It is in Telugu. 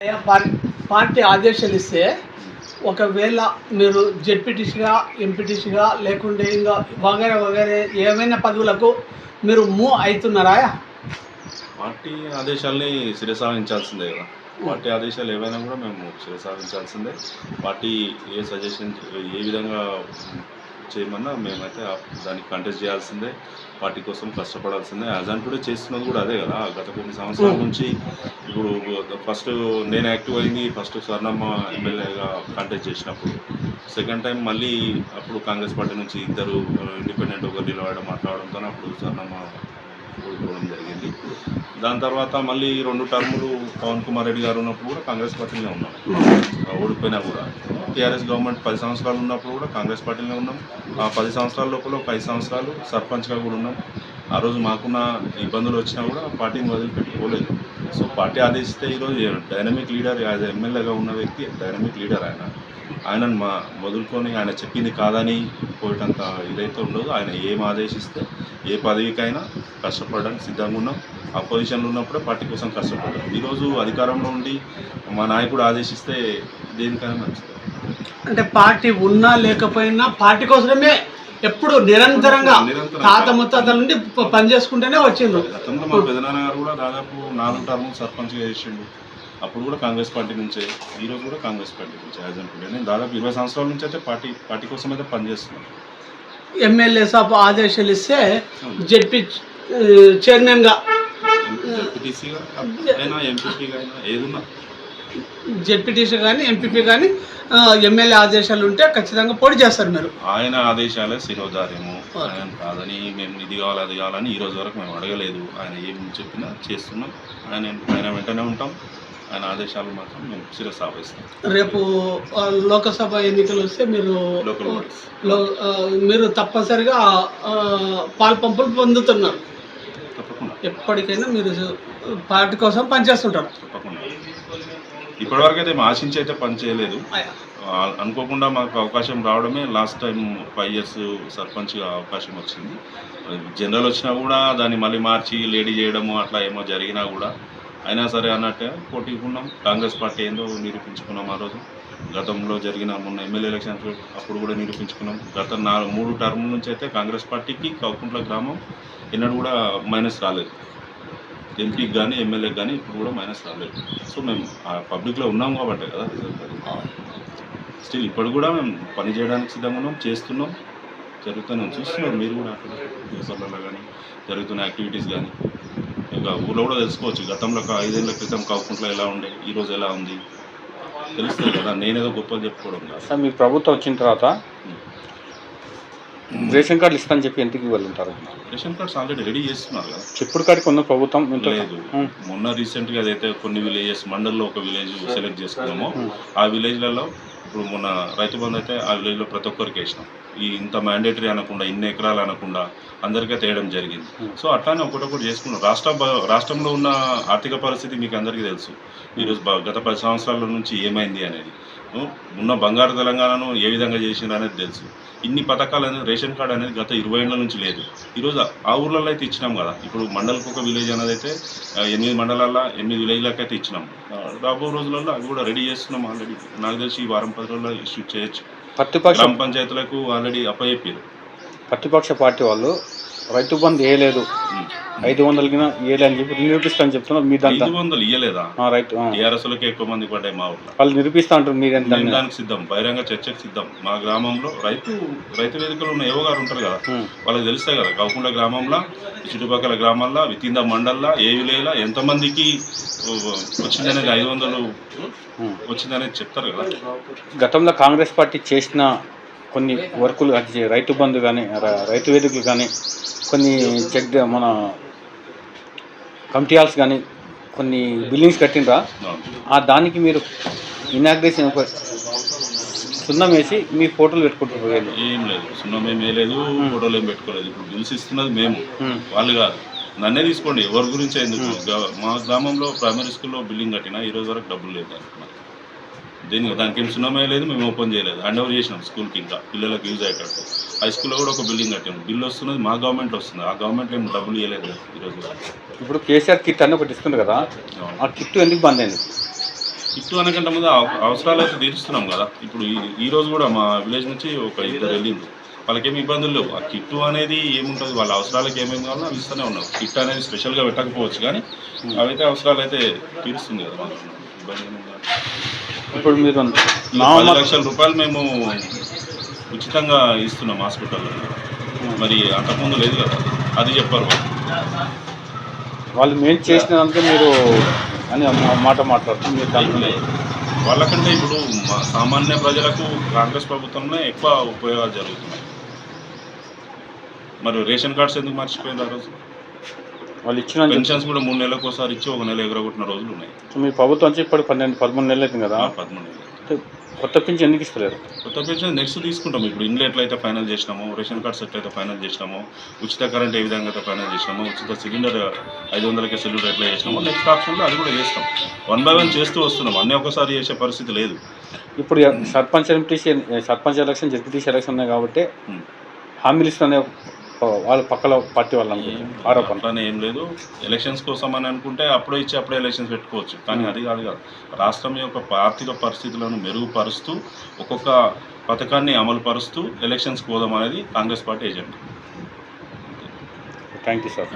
అయ్యా, పార్టీ ఆదేశాలు ఇస్తే ఒకవేళ మీరు జెడ్పీటీసీగా ఎంపీటీసీగా లేకుంటే ఇంకా వగేరే వగేరే ఏమైనా పదవులకు మీరు మూవ్ అవుతున్నారా? పార్టీ ఆదేశాలని శిరసావించాల్సిందే కదా. పార్టీ ఆదేశాలు ఏవైనా కూడా మేము శిరసావించాల్సిందే పార్టీ ఏ సజెషన్ ఏ విధంగా చేయమన్నా మేమైతే దానికి కంటెస్ట్ చేయాల్సిందే పార్టీ కోసం కష్టపడాల్సిందే. అజాన్ కూడా చేస్తున్నది కూడా అదే కదా. గత కొన్ని సంవత్సరాల నుంచి ఇప్పుడు ఫస్ట్ నేను యాక్టివ్ అయింది ఫస్ట్ స్వర్ణమ్మ ఎమ్మెల్యేగా కంటెస్ట్ చేసినప్పుడు. సెకండ్ టైం మళ్ళీ అప్పుడు కాంగ్రెస్ పార్టీ నుంచి ఇద్దరు ఇండిపెండెంట్ ఒకరు నిలబడడం మాట్లాడడంతో అప్పుడు స్వర్ణమ్మ ఓడిపోవడం జరిగింది. దాని తర్వాత మళ్ళీ రెండు టర్ములు పవన్ కుమార్ రెడ్డి గారు ఉన్నప్పుడు కూడా కాంగ్రెస్ పార్టీలో ఉన్నాం. ఓడిపోయినా కూడా. టీఆర్ఎస్ గవర్నమెంట్ పది సంవత్సరాలు ఉన్నప్పుడు కూడా కాంగ్రెస్ పార్టీలో ఉన్నాం. ఆ పది సంవత్సరాల లోపల ఒక ఐదు సంవత్సరాలు సర్పంచ్గా కూడా ఉన్నాం. ఆ రోజు మాకున్న ఇబ్బందులు వచ్చినా కూడా పార్టీని వదిలిపెట్టుకోలేదు. సో పార్టీ ఆదేశిస్తే ఈరోజు డైనమిక్ లీడర్ యాజ్ ఎమ్మెల్యేగా ఉన్న వ్యక్తి డైనమిక్ లీడర్ ఆయన. ఆయనను మా వదులుకొని ఆయన చెప్పింది కాదని పోయేటంత ఇదైతే ఉండదు. ఆయన ఏం ఆదేశిస్తే ఏ పదవికైనా కష్టపడడానికి సిద్ధంగా ఉన్నాం. అపోజిషన్లో ఉన్నప్పుడే పార్టీ కోసం కష్టపడ్డాం. ఈరోజు అధికారంలో ఉండి మా నాయకుడు ఆదేశిస్తే దేనికైనా మంచిది. అంటే పార్టీ ఉన్నా లేకపోయినా పార్టీ కోసమే ఎప్పుడు నిరంతరంగా నిరంతరం. తాత ముత్తాతల నుండి పనిచేసుకుంటూనే గతంలో మా పెదనాన్న గారు కూడా దాదాపు నాలుగు టర్ములు సర్పంచ్గా చేసిండు. అప్పుడు కూడా కాంగ్రెస్ పార్టీ నుంచే ఈ రోజు కూడా కాంగ్రెస్ పార్టీ నుంచే యాజ్ ఎంపీ నేను దాదాపు ఇరవై సంవత్సరాల నుంచి అయితే పార్టీ పార్టీ కోసం అయితే పనిచేస్తున్నాను. ఎమ్మెల్యే సభ ఆదేశాలు ఇస్తే జెడ్పీ చైర్మన్గా ఎంపీగా అయినా ఏదున్నా. జెడ్పీటీసీ కానీ ఎంపీపీ కానీ ఎమ్మెల్యే ఆదేశాలు ఉంటే ఖచ్చితంగా పోటీ చేస్తారు మీరు. ఆయన ఆదేశాలే శిరోధార్యము. ఆయన కాదని మేము ఇది కావాలి అది కావాలని ఈ రోజు వరకు మేము అడగలేదు. ఆయన ఏం చెప్పినా చేస్తున్నాం. ఆయన ఆయన వెంటనే ఉంటాం. ఆయన ఆదేశాలు మాత్రం మేము శిరసావహిస్తాం రేపు లోకసభ ఎన్నికలు వస్తే మీరు మీరు తప్పనిసరిగా పాలు పంపులు పొందుతున్నారు. తప్పకుండా. ఎప్పటికైనా మీరు పార్టీ కోసం పనిచేస్తుంటారు. తప్పకుండా. ఇప్పటివరకు అయితే మేము ఆశించి అయితే పని చేయలేదు అనుకోకుండా మాకు అవకాశం రావడమే లాస్ట్ టైం ఫైవ్ ఇయర్స్ సర్పంచ్గా అవకాశం వచ్చింది. జనరల్ వచ్చినా కూడా దాన్ని మళ్ళీ మార్చి లేడీ చేయడము అట్లా ఏమో జరిగినా కూడా అయినా సరే అన్నట్టే పోటీకి ఉన్నాం. కాంగ్రెస్ పార్టీ ఏందో నిరూపించుకున్నాం ఆ రోజు. గతంలో జరిగిన మొన్న ఎమ్మెల్యే ఎలక్షన్స్ అప్పుడు కూడా నిరూపించుకున్నాం. గత నాలుగు మూడు టర్మ్ నుంచి అయితే కాంగ్రెస్ పార్టీకి కౌకుంట్ల గ్రామం ఎన్నడూ కూడా మైనస్ రాలేదు. ఎంపీకి కానీ ఎమ్మెల్యేకి కానీ ఇప్పుడు కూడా మైనస్ రాలేదు. సో మేము ఆ పబ్లిక్లో ఉన్నాం కాబట్టి కదా రిజల్ట్ అది స్టిల్ ఇప్పుడు కూడా మేము పని చేయడానికి సిద్ధంగా ఉన్నాం చేస్తున్నాం జరుగుతూనే. చూస్తున్నారు మీరు కూడా అక్కడ కానీ జరుగుతున్న యాక్టివిటీస్ కానీ ఇంకా ఊళ్ళో కూడా తెలుసుకోవచ్చు. గతంలో ఒక ఐదేళ్ళ క్రితం కాకుండా ఎలా ఉండే ఈ రోజు ఎలా ఉంది? తెలుస్తుంది కదా నేనేదో గొప్పలు చెప్పుకోవడం కాదు. సార్ మీ ప్రభుత్వం వచ్చిన తర్వాత రేషన్ కార్డులు ఇస్తానని చెప్పి ఎందుకు ఇవ్వాలంటారు రేషన్ కార్డ్స్ ఆల్రెడీ రెడీ చేస్తున్నారు కదా. చెప్పుడు కాడికి ఉన్న ప్రభుత్వం ఇంత లేదు. మొన్న రీసెంట్గా అదైతే కొన్ని విలేజెస్ మండల్లో ఒక విలేజ్ సెలెక్ట్ చేసుకున్నామో ఆ విలేజ్లలో ఇప్పుడు మొన్న రైతు బంధు అయితే ఆ విలేజ్లో ప్రతి ఒక్కరికి వేసినాం. ఈ ఇంత మ్యాండేటరీ అనకుండా ఇన్ని ఎకరాలు అనకుండా అందరికీ తేయడం జరిగింది. సో అట్లానే ఒకటొకటి చేసుకున్నాం. రాష్ట్ర బ- రాష్ట్రంలో ఉన్న ఆర్థిక పరిస్థితి మీకు అందరికీ తెలుసు. ఈరోజు బ- గత పది సంవత్సరాల నుంచి ఏమైంది అనేది. ఉం, ఉన్న బంగారు తెలంగాణను ఏ విధంగా చేసిండ్రు అనేది తెలుసు. ఇన్ని పథకాలు అనేది రేషన్ కార్డు అనేది గత ఇరవై ఏళ్ళ నుంచి లేదు. ఈరోజు ఆ ఊర్లలో అయితే ఇచ్చినాం కదా. ఇప్పుడు మండలకు ఒక విలేజ్ అనేది అయితే ఎనిమిది మండలాల్లో ఎనిమిది విలేజ్లకు అయితే ఇచ్చినాం. రాబో రోజులలో అవి కూడా రెడీ చేస్తున్నాం ఆల్రెడీ. నాకు తెలిసి ఈ వారం పది రోజుల్లో ఇష్యూ చేయొచ్చు. గ్రామ పంచాయతీలకు ఆల్రెడీ అప్పచెప్పారు. ప్రతిపక్ష పార్టీ వాళ్ళు రైతు బంధు వేయలేదు ఐదు వందలకి వేయలే అని చెప్పి నిరూపిస్తానని చెప్తున్నారు మీ దాంట్లో. ఐదు వందలు ఇయ్యలేదా? ఎక్కువ మంది పడ్డాయి మా ఊర్లో. వాళ్ళు నిరూపిస్తా అంటారు మీరెంత మేము దానికి సిద్ధం బహిరంగ చర్చకు సిద్ధం. మా గ్రామంలో రైతు రైతు వేదికలు ఉన్న యువ గారు ఉంటారు కదా. వాళ్ళకి తెలుస్తాయి కదా కాకుండా గ్రామంలో చుట్టుపక్కల గ్రామాల్లో విత్ ద మండల్లో ఏ విలేజ్లో ఎంతమందికి వచ్చిందనేది ఐదు వందలు. వచ్చిందనేది చెప్తారు కదా. గతంలో కాంగ్రెస్ పార్టీ చేసిన కొన్ని వర్కులు అది రైతు బంధు కానీ రైతు వేదికలు కానీ కొన్ని చెక్ మన కమిటీ హాల్స్ కానీ కొన్ని బిల్డింగ్స్ కట్టినరా అవును. ఆ దానికి మీరు ఇనాగ్రేషన్ ఒక సున్నం వేసి మీ ఫోటోలు పెట్టుకుంటారు వీళ్ళు. ఏం లేదు సున్నం ఏం వేయలేదు ఫోటోలు ఏం పెట్టుకోలేదు ఇప్పుడు బిల్స్ ఇస్తున్నది మేము. వాళ్ళు కాదు నన్నే తీసుకోండి ఎవరి గురించి ఎందుకు గా- మా గ్రామంలో ప్రైమరీ స్కూల్లో బిల్డింగ్ కట్టినా ఈ రోజు వరకు డబ్బులు లేదు దానికి నాకు. దీనికి దానికి ఏం సున్నమే లేదు మేము ఓపెన్ చేయలేదు. హ్యాండ్ ఓవర్ చేసినాం స్కూల్కి ఇంకా. పిల్లలకు యూజ్ అయ్యేటట్టు. హై స్కూల్లో కూడా ఒక బిల్డింగ్ కట్టాం బిల్ వస్తున్నది మా గవర్నమెంట్ వస్తుంది. ఆ గవర్నమెంట్ ఏం డబ్బులు ఇవ్వలేదు ఈరోజు ఇప్పుడు కేసీఆర్ కిట్ అని ఒకటి ఇస్తుంది కదా. ఆ కిట్ ఎందుకు బంద్ అయింది? కిట్టు అనకంటే ముందు అవ- అవసరాలు అయితే తీరుస్తున్నాం కదా. ఇప్పుడు ఈ- రోజు కూడా మా విలేజ్ నుంచి ఒక ఇద్దరు వెళ్ళింది వాళ్ళకేమి ఇబ్బందులు లేవు. ఆ కిట్టు అనేది ఏముంటుంది? వాళ్ళ అవసరాలకు ఏమేమి కావాలో అవి ఇస్తూనే ఉన్నాం. కిట్ అనేది స్పెషల్గా పెట్టకపోవచ్చు కానీ అవైతే అవసరాలు అయితే తీరుస్తుంది కదా ఇబ్బంది. ఇప్పుడు మీరు పది లక్షల రూపాయలు మేము ఉచితంగా ఇస్తున్నాం హాస్పిటల్లో. మరి అంతకుముందు లేదు కదా. అది చెప్పారు వాళ్ళు. మేము చేసినందుకే మీరు అని మాట మాట్లాడుతున్నారు. మీరు దాంట్లో వాళ్ళకంటే ఇప్పుడు మా సామాన్య ప్రజలకు కాంగ్రెస్ ప్రభుత్వంలో ఎక్కువ ఉపయోగాలు జరుగుతున్నాయి. మరి రేషన్ కార్డ్స్ ఎందుకు మర్చిపోయింది ఆ రోజు? వాళ్ళు ఇచ్చిన పెన్షన్స్ కూడా మూడు నెలలకు ఒకసారి ఇచ్చి ఒక నెల ఎగరగొట్టిన రోజులు ఉన్నాయి. మీ ప్రభుత్వం వచ్చి ఇప్పుడు పన్నెండు పదమూడు నెలలు అవుతుంది కదా? పదమూడు నెలలు. కొత్త పింఛన్ ఎందుకు ఇస్తలేరు? కొత్త పెన్షన్ నెక్స్ట్ తీసుకుంటాం. ఇప్పుడు ఇండ్లు ఎట్లయితే ఫైనల్ చేసినామో రేషన్ కార్డ్స్ ఎట్లయితే ఫైనల్ చేసినామో ఉచిత కరెంట్ ఏ విధంగా అయితే ఫైనల్ చేసినామో ఉచిత సిలిండర్ ఐదు వందలకి సిలిండర్ ఎట్లా చేసినామో నెక్స్ట్ ఆప్షన్లో అది కూడా చేస్తాం. వన్ బై వన్ చేస్తూ వస్తున్నాం. అన్నీ ఒకసారి చేసే పరిస్థితి లేదు. ఇప్పుడు sarpanch MPTC sarpanch election ZPTC election ఉన్నాయి కాబట్టి Hmm. హామీలు ఇస్తున్న వాళ్ళ పక్కల పార్టీ వాళ్ళు ఆరోపణ. అట్లానే ఏం లేదు. ఎలక్షన్స్ కోసం అని అనుకుంటే అప్పుడే ఇచ్చి అప్పుడే ఎలక్షన్స్ పెట్టుకోవచ్చు. కానీ అది కాదు కాదు. రాష్ట్రం యొక్క ఆర్థిక పరిస్థితులను మెరుగుపరుస్తూ ఒక్కొక్క పథకాన్ని అమలు పరుస్తూ ఎలక్షన్స్కి పోదాం అనేది Congress party agenda thank you sir